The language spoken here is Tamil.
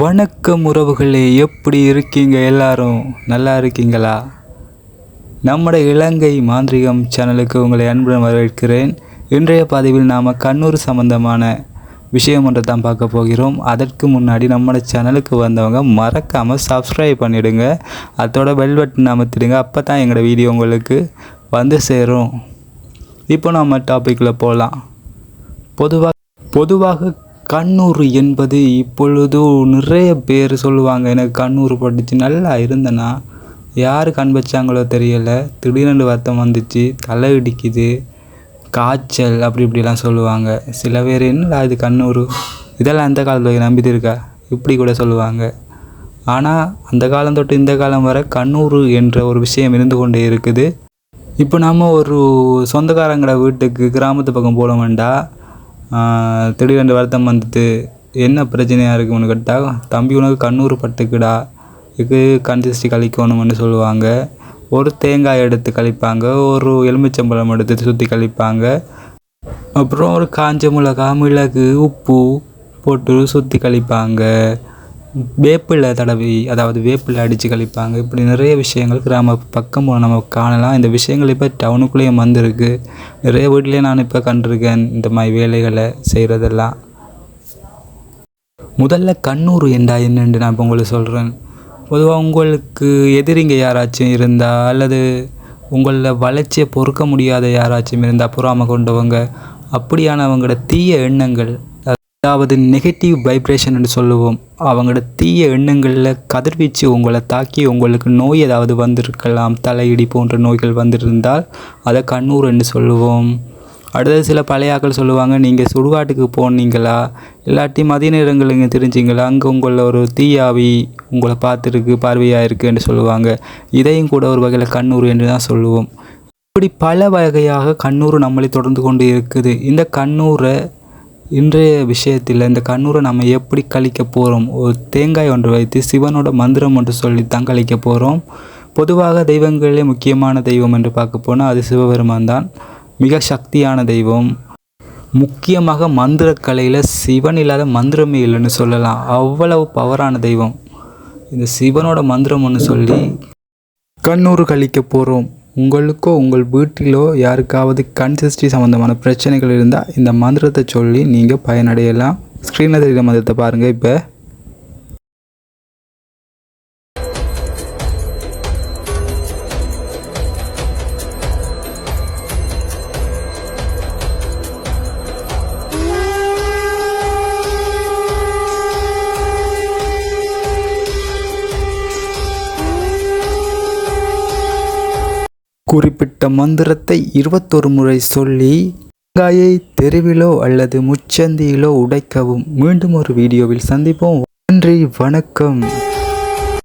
வணக்கம் உறவுகளே எப்படி இருக்கீங்க எல்லாரும்? நல்லா இருக்கீங்களா? நம்முடைய இலங்கை மாந்திரிகம் சேனலுக்கு உங்களை அன்புடன் வரவேற்கிறேன். இன்றைய பதிவில் நாம் கண்ணூர் சம்பந்தமான விஷயம் ஒன்றை தான் பார்க்க போகிறோம். அதற்கு முன்னாடி நம்மளோட சேனலுக்கு வந்தவங்க மறக்காமல் சப்ஸ்கிரைப் பண்ணிவிடுங்க அதோட பெல் பட்டன் அமைத்திடுங்க அப்போ தான் எங்களோட வீடியோ உங்களுக்கு வந்து சேரும். இப்போ நம்ம டாப்பிக்கில் போகலாம் பொதுவாக பொதுவாக கண்ணூர் என்பது இப்பொழுது நிறைய பேர் சொல்லுவாங்க எனக்கு கண்ணூர் பட்டுச்சு நல்லா இருந்தேன்னா யார் கண் வச்சாங்களோ தெரியலை. திடீர்னு வருத்தம் வந்துச்சு. தலை இடிக்குது. காய்ச்சல் அப்படி இப்படிலாம் சொல்லுவாங்க. சில பேர் என்னடா இது கண்ணூர்? இதெல்லாம் அந்த காலத்தில் நம்பிட்டு இருக்கா இப்படி கூட சொல்லுவாங்க. ஆனால் அந்த காலம் தொட்டு இந்த காலம் வரை கண்ணூர் என்ற ஒரு விஷயம் இருந்து கொண்டே இருக்குது. இப்போ நாம் ஒரு சொந்தக்காரங்கள வீட்டுக்கு கிராமத்து பக்கம் போன வேண்டாம் திடீரென்று வருத்தம் வந்துட்டு என்ன பிரச்சனையாக இருக்குது உனக்கு கேட்டால் தம்பி உனக்கு கண்ணூர் பட்டுக்குடா. இதுக்கு கண் திருஷ்டி கழிக்கணும்னு சொல்லுவாங்க. ஒரு தேங்காய் எடுத்து கழிப்பாங்க. ஒரு எலுமிச்சம்பழம் எடுத்து சுற்றி கழிப்பாங்க. அப்புறம் ஒரு காஞ்ச மிளகா மிளகு உப்பு போட்டு சுற்றி கழிப்பாங்க. வேப்பிலை தடவி அதாவது வேப்பிலை அடித்து கழிப்பாங்க. இப்படி நிறைய விஷயங்கள் கிராம பக்கம் நம்ம காணலாம். இந்த விஷயங்கள் இப்போ டவுனுக்குள்ளேயும் வந்திருக்கு. நிறைய வீட்லேயே நான் இப்போ கண்டிருக்கேன். இந்த மாதிரி வேலைகளை செய்கிறதெல்லாம் முதல்ல கண்ணூர் என்றா என்னென்று நான் இப்போ உங்களுக்கு சொல்கிறேன் பொதுவாக உங்களுக்கு எதிரிங்க யாராச்சும் இருந்தால் அல்லது உங்களில் வளர்ச்சியை பொறுக்க முடியாத யாராச்சும் இருந்தால் பொறாமை கொண்டவங்க அப்படியானவங்களோட தீய எண்ணங்கள் அதாவது நெகட்டிவ் வைப்ரேஷன் என்று சொல்லுவோம். அவங்களோட தீய எண்ணங்களில் கதிர்வீச்சு உங்களை தாக்கி உங்களுக்கு நோய் ஏதாவது வந்திருக்கலாம் தலையிடி போன்ற நோய்கள் வந்திருந்தால் அதை கண்ணூர் என்று சொல்லுவோம். அடுத்தது சில பழையாக்கள் சொல்லுவாங்க நீங்கள் சுடுகாட்டுக்கு போனீங்களா? இல்லாட்டி மதிய நேரங்கள் இங்கே தெரிஞ்சிங்களா? அங்கே உங்களில் ஒரு தீயாவி உங்களை பார்த்துருக்கு பார்வையாக இருக்குன்னு சொல்லுவாங்க. இதையும் கூட ஒரு வகையில் கண்ணூர் என்று தான் சொல்லுவோம். இப்படி பல வகையாக கண்ணூர் நம்மளை தொடர்ந்து கொண்டு இருக்குது. இந்த கண்ணூரை இன்றைய விஷயத்தில் இந்த கண்ணூரை நம்ம எப்படி கழிக்க போகிறோம் ஒரு தேங்காய் ஒன்று வைத்து சிவனோட மந்திரம் ஒன்று சொல்லி தான் கழிக்க போகிறோம் பொதுவாக தெய்வங்களிலே முக்கியமான தெய்வம் என்று பார்க்க போனால் அது சிவபெருமான் தான். மிக சக்தியான தெய்வம். முக்கியமாக மந்திரக்கலையில் சிவன் இல்லாத மந்திரமே இல்லைன்னு சொல்லலாம். அவ்வளவு பவரான தெய்வம். இந்த சிவனோட மந்திரம் ஒன்று சொல்லி கண்ணூர் கழிக்க போகிறோம் உங்களுக்கோ உங்கள் வீட்டிலோ யாருக்காவது கண் திருஷ்டி சம்மந்தமான பிரச்சனைகள் இருந்தால் இந்த மந்திரத்தை சொல்லி நீங்கள் பயனடையலாம். ஸ்க்ரீனில் தெரியுற மந்திரத்தை பாருங்கள் இப்போ. குறிப்பிட்ட மந்திரத்தை இருபத்தொரு முறை சொல்லி தேங்காயை தெருவிலோ அல்லது முச்சந்தியிலோ உடைக்கவும். மீண்டும் ஒரு வீடியோவில் சந்திப்போம். நன்றி வணக்கம்.